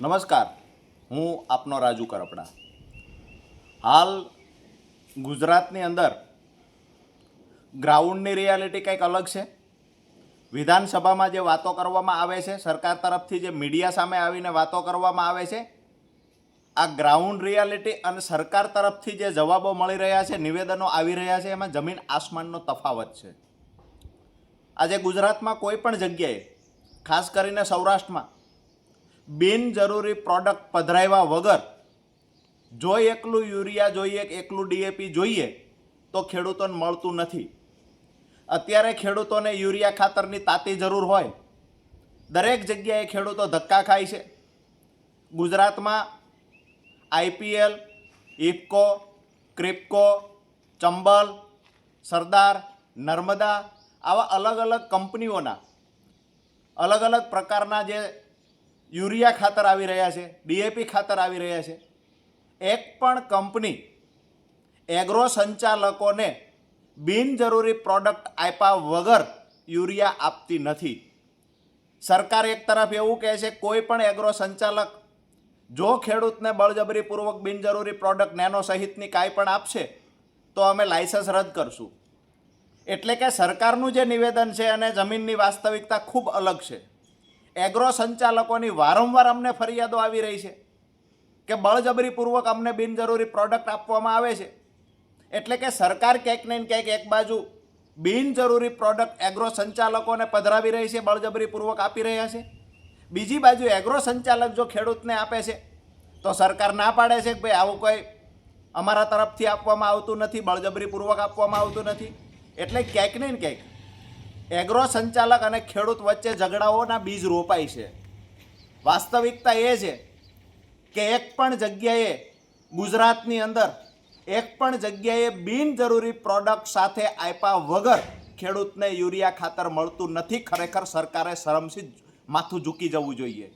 નમસ્કાર. હું આપનો રાજુ કરપડા. હાલ ગુજરાતની અંદર ગ્રાઉન્ડની રિયાલિટી કંઈક અલગ છે. વિધાનસભામાં જે વાતો કરવામાં આવે છે, સરકાર તરફથી જે મીડિયા સામે આવીને વાતો કરવામાં આવે છે, આ ગ્રાઉન્ડ રિયાલિટી અને સરકાર તરફથી જે જવાબો મળી રહ્યા છે, નિવેદનો આવી રહ્યા છે, એમાં જમીન આસમાનનો તફાવત છે. આજે ગુજરાતમાં કોઈ પણ જગ્યાએ, ખાસ કરીને સૌરાષ્ટ્રમાં બિનજરૂરી પ્રોડક્ટ પધરાવ્યા વગર જો એકલું યુરિયા જોઈએ, કે એકલું ડીએપી જોઈએ, તો ખેડૂતોને મળતું નથી. અત્યારે ખેડૂતોને યુરિયા ખાતરની તાતી જરૂર હોય. દરેક જગ્યાએ ખેડૂતો ધક્કા ખાય છે. ગુજરાતમાં આઈપીએલ ઇફકો ક્રિપકો, ચંબલ, સરદાર, નર્મદા આવા અલગ અલગ કંપનીઓના અલગ અલગ પ્રકારના જે યુરિયા ખાતર આવી રહ્યા છે ડીએપી ખાતર આવી રહ્યા છે. એક પણ કંપની એગ્રો સંચાલકોને બિનજરૂરી પ્રોડક્ટ આપ્યા વગર યુરિયા આપતી નથી. સરકાર એક તરફ એવું કહે છે, કોઈ પણ એગ્રો સંચાલક જો ખેડૂતને બળજબરીપૂર્વક બિનજરૂરી પ્રોડક્ટ નેનો સહિતની કાંઈ પણ આપશે, તો અમે લાયસન્સ રદ કરશું. એટલે કે સરકારનું જે નિવેદન છે અને જમીનની વાસ્તવિકતા ખૂબ અલગ છે. એગ્રો સંચાલકોની વારંવાર અમને ફરિયાદો આવી રહી છે કે બળજબરીપૂર્વક અમને બિનજરૂરી પ્રોડક્ટ આપવામાં આવે છે. એટલે કે સરકાર ક્યાંક ને ક્યાંક એક બાજુ બિનજરૂરી પ્રોડક્ટ એગ્રો સંચાલકોને પધરાવી રહી છે, બળજબરીપૂર્વક આપી રહ્યા છે. બીજી બાજુ એગ્રો સંચાલક જો ખેડૂતને આપે છે, તો સરકાર ના પાડે છે કે ભાઈ આવું કોઈ અમારા તરફથી આપવામાં આવતું નથી, બળજબરીપૂર્વક આપવામાં આવતું નથી. એટલે ક્યાંક ને ક્યાંક એગ્રો સંચાલક અને ખેડૂત વચ્ચે ઝઘડાઓના બીજ રોપાય છે. વાસ્તવિકતા એ છે કે એક પણ જગ્યાએ ગુજરાતની અંદર એક પણ જગ્યાએ બિનજરૂરી પ્રોડક્ટ સાથે આપ્યા વગર ખેડૂતને યુરિયા ખાતર મળતું નથી, ખરેખર સરકારે શરમથી માથું ઝૂકી જવું જોઈએ.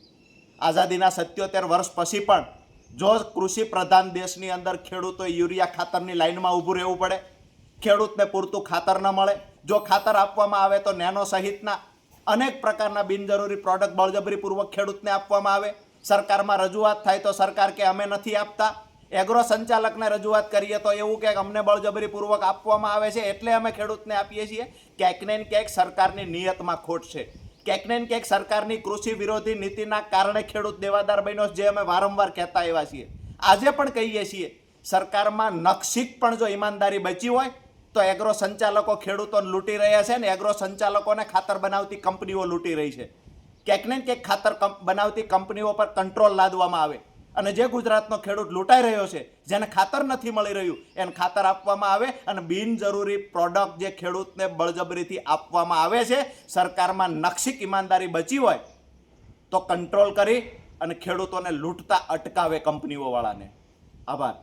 આઝાદીના સત્યોતેર વર્ષ પછી પણ જો કૃષિ પ્રધાન દેશની અંદર ખેડૂતો યુરિયા ખાતરની લાઇનમાં ઊભું રહેવું પડે ખેડૂતને પૂરતું ખાતર ન મળે. જો ખાતર આપવામાં આવે તો નેનો સહિતના અનેક પ્રકારના બિનજરૂરી પ્રોડક્ટ બળજબરીપૂર્વક ખેડૂતને આપવામાં આવે. સરકારમાં રજૂઆત થાય તો સરકાર કે અમે નથી આપતા. એગ્રો સંચાલકને રજૂઆત કરીએ તો એવું કે અમને બળજબરીપૂર્વક આપવામાં આવે છે એટલે અમે ખેડૂતને આપીએ છીએ. ક્યાંક ને ક્યાંક સરકારની નિયતમાં ખોટ છે. ક્યાંક ને ક્યાંક સરકારની કૃષિ વિરોધી નીતિના કારણે ખેડૂત દેવાદાર બન્યો જે અમે વારંવાર કહેતા આવ્યા છીએ. આજે પણ કહીએ છીએ, સરકારમાં નક્ષિક પણ જો ઈમાનદારી બચી હોય તો એગ્રો સંચાલકો ખેડૂતોને લૂંટી રહ્યા છે ને એગ્રો સંચાલકોને ખાતર બનાવતી કંપનીઓ લૂંટી રહી છે. ક્યાંક ને ક્યાંક ખાતર બનાવતી કંપનીઓ પર કંટ્રોલ લાદવામાં આવે. અને જે ગુજરાતનો ખેડૂત લૂંટાઈ રહ્યો છે, જેને ખાતર નથી મળી રહ્યું, એને ખાતર આપવામાં આવે અને બિનજરૂરી પ્રોડક્ટ જે ખેડૂતને બળજબરીથી આપવામાં આવે છે, સરકારમાં નક્ષિક ઈમાનદારી બચી હોય, તો કંટ્રોલ કરી અને ખેડૂતોને લૂંટતા અટકાવે કંપનીઓવાળાને. આભાર.